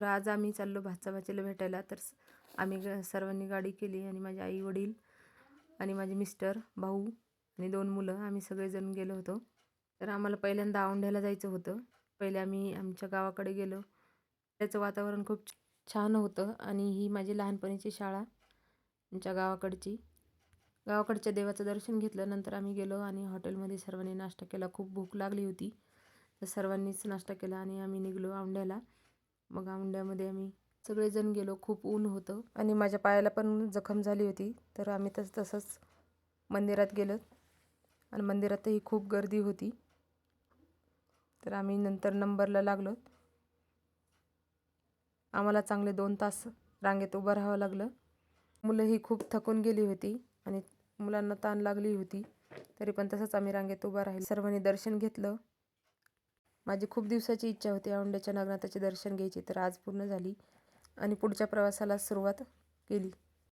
तर आज आम्ही चाललो भाचा भाचीला भेटायला. तर आम्ही ग सर्वांनी गाडी केली आणि माझे आई वडील आणि माझे मिस्टर भाऊ आणि दोन मुलं आम्ही सगळेजण गेलो होतो. तर आम्हाला पहिल्यांदा औंढ्याला जायचं होतं. पहिले आम्ही आमच्या गावाकडे गेलो. त्याचं वातावरण खूप छान होतं आणि ही माझी लहानपणीची शाळा आमच्या गावाकडची. गावाकडच्या देवाचं दर्शन घेतलं नंतर आम्ही गेलो आणि हॉटेलमध्ये सर्वांनी नाश्ता केला. खूप भूक लागली होती. तर सर्वांनीच नाश्ता केला आणि आम्ही निघलो औंढ्याला. मग औंढ्यामध्ये आम्ही सगळेजण गेलो खूप ऊन होतं. आणि माझ्या पायाला पण जखम झाली होती. तर आम्ही तस तसंच मंदिरात गेलो. आणि मंदिरातही खूप गर्दी होती. तर आम्ही नंतर नंबरला लागलो. आम्हाला चांगले दोन तास रांगेत उभं राहावं लागलं. मुलंही खूप थकून गेली होती आणि मुलांना ताण लागली होती. तरी पण तसंच आम्ही रांगेत उभं राहिलो. सर्वांनी दर्शन घेतलं. माझी खूप दिवसाची इच्छा होती औंढ्याच्या नागनाथाचे दर्शन घ्यायची तर आज पूर्ण झाली आणि पुढच्या प्रवासाला सुरुवात केली.